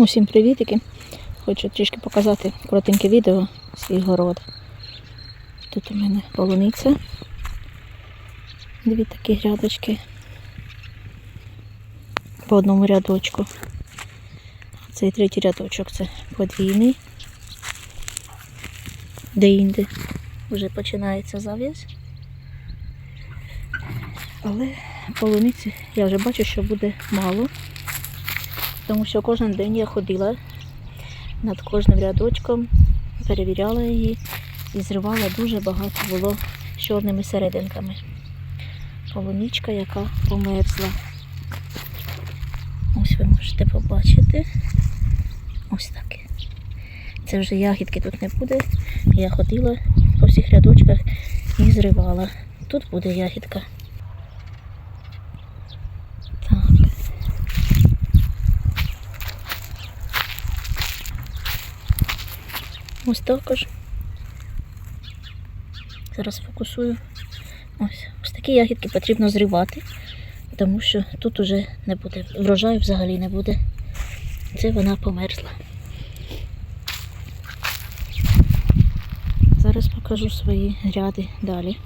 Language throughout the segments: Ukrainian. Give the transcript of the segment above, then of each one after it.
Усім привітики! Хочу трішки показати коротеньке відео свій город. Тут у мене полуниця. Дві такі грядочки. По одному рядочку. Цей третій рядочок це подвійний. Де-інде вже починається зав'яз. Але полуниці я вже бачу, що буде мало тому що кожен день я ходила над кожним рядочком, перевіряла її і зривала дуже багато було з чорними серединками. Полуничка, яка померзла. Ось ви можете побачити. Ось таке. Це вже ягідки тут не буде. Я ходила по всіх рядочках і зривала. Тут буде ягідка. Так. Ось також. Зараз фокусую. Ось, ось такі ягідки потрібно зривати, тому що тут уже не буде. Врожаю взагалі не буде. Це вона померзла. Зараз покажу свої гряди далі.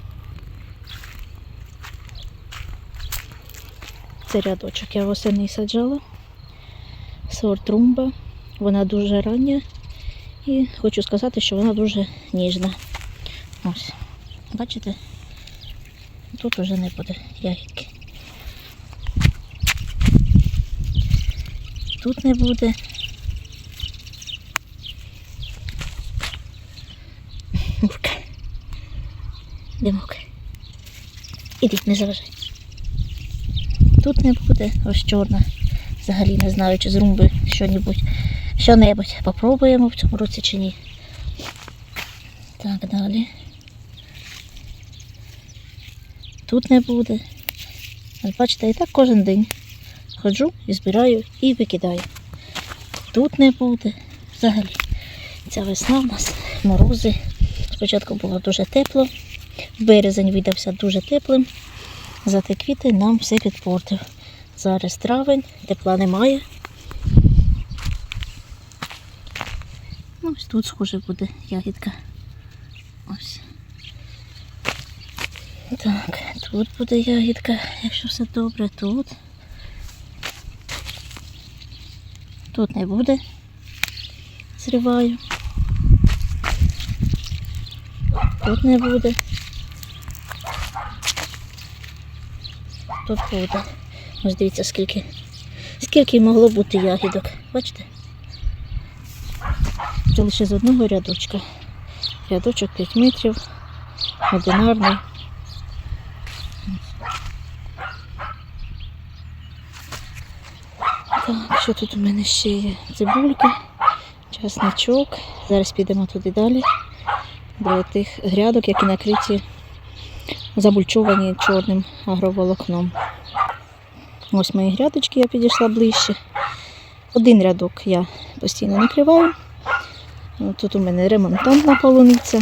Це рядочок я восени саджала. Сорт румба. Вона дуже рання. І хочу сказати, що вона дуже ніжна. Ось. Бачите? Тут уже не буде ягідки. Тут не буде. Мурка. Мурка? Ідіть, не заважай. Тут не буде, ось чорна. Взагалі не знаю, чи з румби що-небудь що-небудь попробуємо в цьому році чи ні. Так, далі. Тут не буде. От бачите, і так кожен день ходжу і збираю і викидаю. Тут не буде. Взагалі. Ця весна в нас морози. Спочатку було дуже тепло. Березень видався дуже теплим. Зате квіти нам все підпортив. Зараз травень, тепла немає. Ось тут схоже буде ягідка. Ось. Так, тут буде ягідка, якщо все добре, тут. Тут не буде. Зриваю. Тут не буде. Тут буде. Ось дивіться, скільки. Скільки могло бути ягідок. Бачите? Це лише з одного рядочка. Рядочок 5 метрів, одинарний. Так, що тут у мене ще є? Цибульки, часничок. Зараз підемо туди далі. До тих грядок, які накриті, забульчовані чорним агроволокном. Ось мої грядочки, я підійшла ближче. Один рядок я постійно накриваю. Тут у мене ремонтантна полуниця,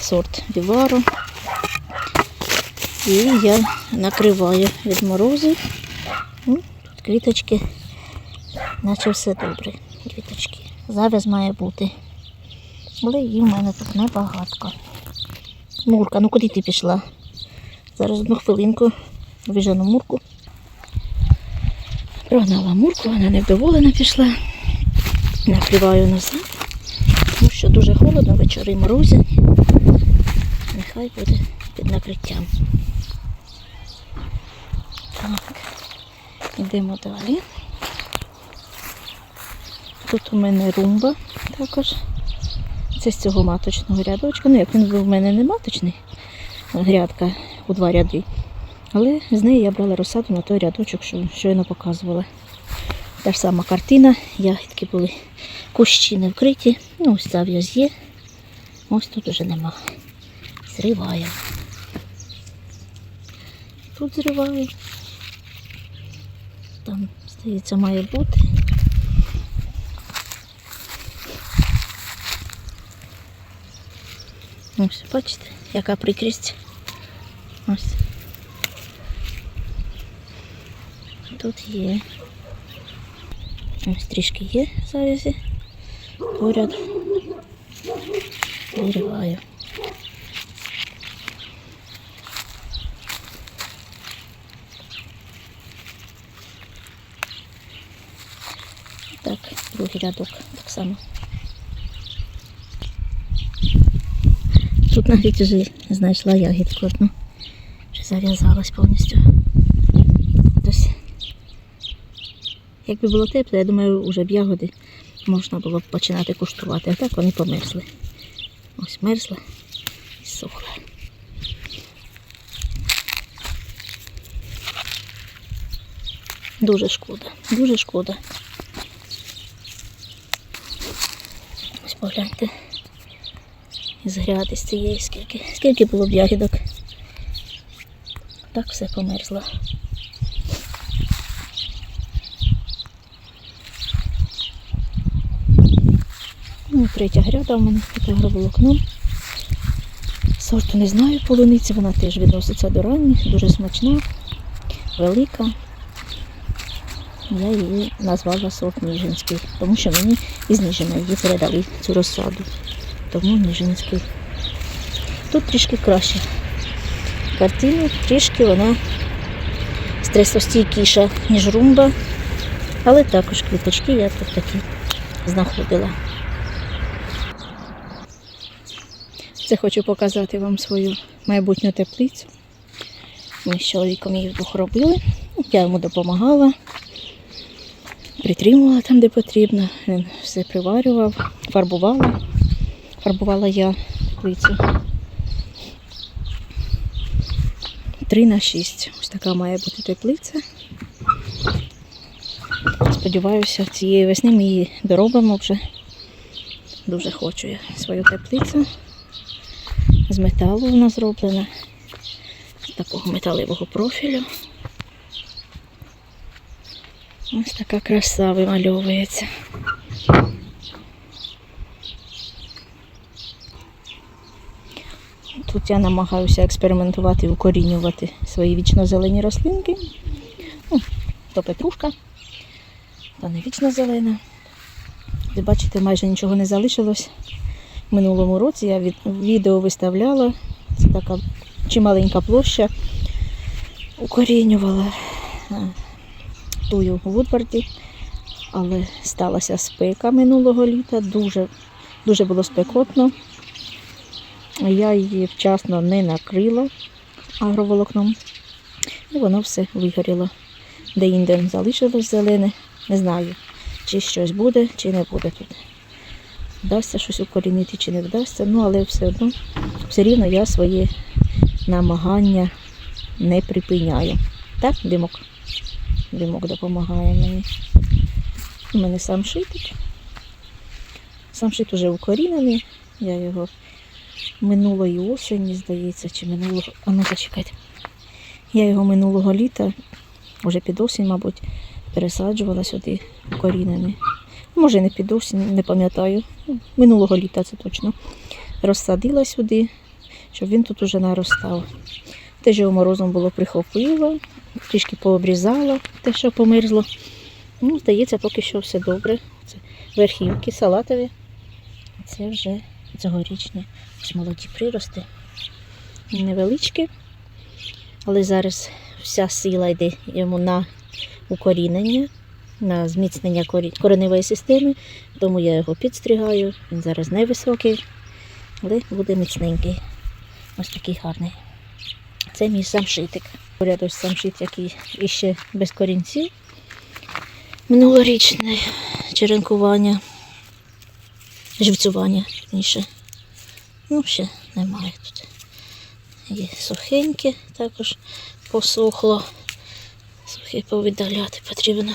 сорт Віваро. І я накриваю від морозів. Ну, Тут квіточки, наче все добре. Квіточки. Зав'яз має бути. Але її в мене тут небагатко. Мурка, ну куди ти пішла? Зараз одну хвилинку вижену мурку. Прогнала мурку, вона невдоволена пішла. Накриваю назад що дуже холодно, вечори морозять. Нехай буде під накриттям. Так, йдемо далі. Тут у мене румба також. Це з цього маточного рядочка. Ну, як він був в мене не маточний, грядка у два ряди. Але з неї я брала розсаду на той рядочок, що щойно показувала. Та ж сама картина, ягідки були кущі не вкриті. Ну, ось зав'яз є. Ось тут уже нема. Зриваю. Тут зриваю. Там, здається, має бути. Ось, бачите, яка прикрість. Ось. Тут є. Ось трішки є завязі. Поряд. Вириваю. Так, другий рядок так само. Тут навіть вже знайшла ягідку одну. Вже зав'язалась повністю. Ось. Якби було тепло, я думаю, вже б ягоди можна було б починати куштувати, а так вони померзли. Ось мерзла і сухла. Дуже шкода, дуже шкода. Ось погляньте. З з цієї скільки. Скільки було б ягідок. Так все померзло. Третя гряда у мене під агроволокном. Сорту не знаю полуниці, вона теж відноситься до ранніх, дуже смачна, велика. Я її назвала сорт Ніжинський, тому що мені із Ніжина її передали цю розсаду. Тому Ніжинський. Тут трішки краще. Картина трішки вона стресостійкіша, ніж румба, але також квіточки я тут такі знаходила. Це хочу показати вам свою майбутню теплицю. Ми з чоловіком її вдвох робили. Я йому допомагала, притримувала там, де потрібно. Він все приварював, фарбувала. Фарбувала я теплицю. 3 на 6. Ось така має бути теплиця. Сподіваюся, цієї весни ми її доробимо вже. Дуже хочу я свою теплицю. Металу вона зроблена. З такого металевого профілю. Ось така краса вимальовується. Тут я намагаюся експериментувати і укорінювати свої вічно-зелені рослинки. Ну, То петрушка, то не вічно зелена. Ви бачите, майже нічого не залишилось. Минулому році я від, відео виставляла. Це така чималенька площа. Укорінювала е, тую в Вудварді, але сталася спека минулого літа. Дуже, дуже було спекотно. Я її вчасно не накрила агроволокном. І воно все вигоріло. Де інде залишилось зелене. Не знаю, чи щось буде, чи не буде тут. Вдасться щось укорінити, чи не вдасться, ну але все одно, все рівно я свої намагання не припиняю. Так, димок? Димок допомагає мені. У мене сам шитик. Сам шит уже укорінений. Я його минулої осені, здається, чи минулого. А ну зачекайте. Я його минулого літа, вже під осінь, мабуть, пересаджувала сюди корінений. Може, не під не пам'ятаю. Ну, Минулого літа це точно. Розсадила сюди, щоб він тут уже наростав. Теж його морозом було прихопило, трішки пообрізала те, що померзло. Ну, здається, поки що все добре. Це верхівки салатові. Це вже цьогорічні ось молоді прирости. Невеличкі, але зараз вся сила йде йому на укорінення, на зміцнення кореневої системи, тому я його підстригаю. Він зараз невисокий, але буде міцненький. Ось такий гарний. Це мій самшитик. Поряд ось самшит, який іще без корінців. Минулорічне черенкування, живцювання, точніше. Ну, ще немає тут. Є сухеньке, також посохло. Сухе повидаляти потрібно.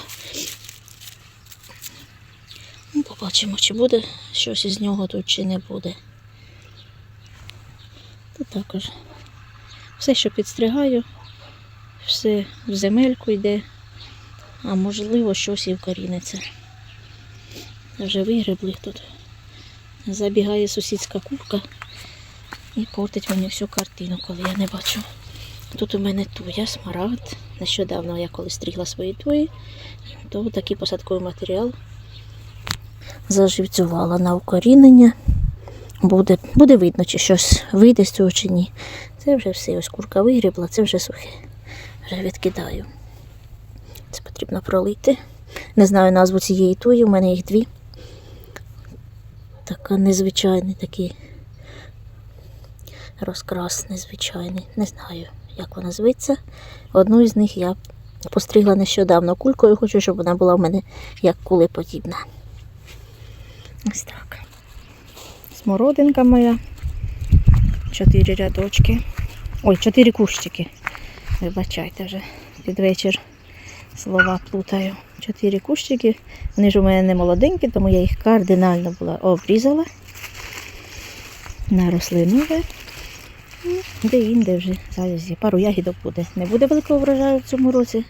Ну, побачимо, чи буде щось із нього тут, чи не буде. Тут також все, що підстригаю, все в земельку йде, а можливо щось і вкоріниться. Вже вигребли тут. Забігає сусідська курка і портить мені всю картину, коли я не бачу. Тут у мене туя, смарагд, нещодавно я коли стрігла свої твої, то такий посадковий матеріал заживцювала на укорінення. Буде, буде видно, чи щось вийде з цього чи ні. Це вже все, ось курка вигрібла, це вже сухе. Вже відкидаю. Це потрібно пролити. Не знаю назву цієї туї, у мене їх дві. Така незвичайний такий розкрас незвичайний. Не знаю, як вона зветься. Одну із них я постригла нещодавно кулькою, хочу, щоб вона була в мене як кулеподібна. Ось так. Смородинка моя. Чотири рядочки. Ой, чотири кущики. Вибачайте вже під вечір слова плутаю. Чотири кущики. Вони ж у мене не молоденькі, тому я їх кардинально була обрізала. Наросли нове. Ну, Де інде вже зараз є. Пару ягідок буде. Не буде великого врожаю в цьому році,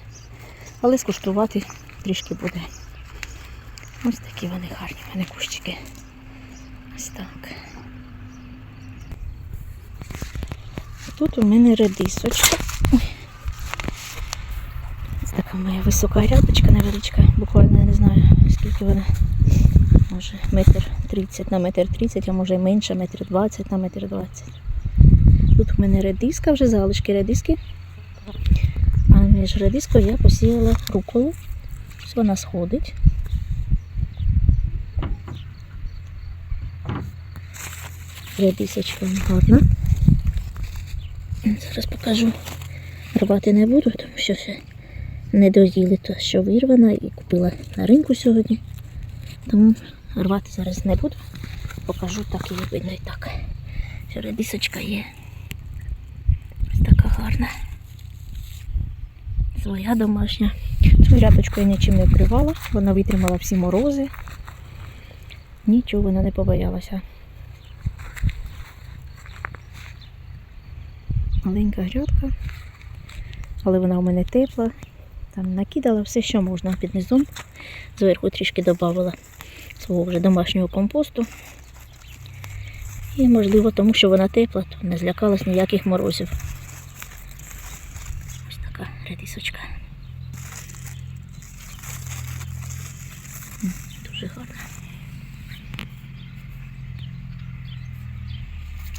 але скуштувати трішки буде. Ось такі вони гарні, в мене кущики. Ось так. Тут у мене редисочка. Ось така моя висока грядочка невеличка, буквально я не знаю, скільки вона. Може метр тридцять на метр тридцять, а може менше, метр двадцять на метр двадцять. Тут у мене редиска, вже залишки редиски. А між редискою я посіяла руколу. Вона сходить. Редисочка гарна. Зараз покажу. Рвати не буду, тому що ще не дозіли то, що вирвана і купила на ринку сьогодні. Тому рвати зараз не буду. Покажу так і видно і так. Що редисочка є. Ось така гарна. Своя домашня. Цю рядочку я нічим не вкривала, вона витримала всі морози. Нічого вона не побоялася. Маленька грядка, але вона у мене тепла. Там накидала все, що можна під низом. Зверху трішки додавала свого вже домашнього компосту. І, можливо, тому що вона тепла, то не злякалась ніяких морозів. Ось така редисочка. М, Дуже гарна.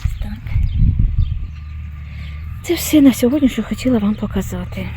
Ось так. Це все на сьогодні, що хотіла вам показати.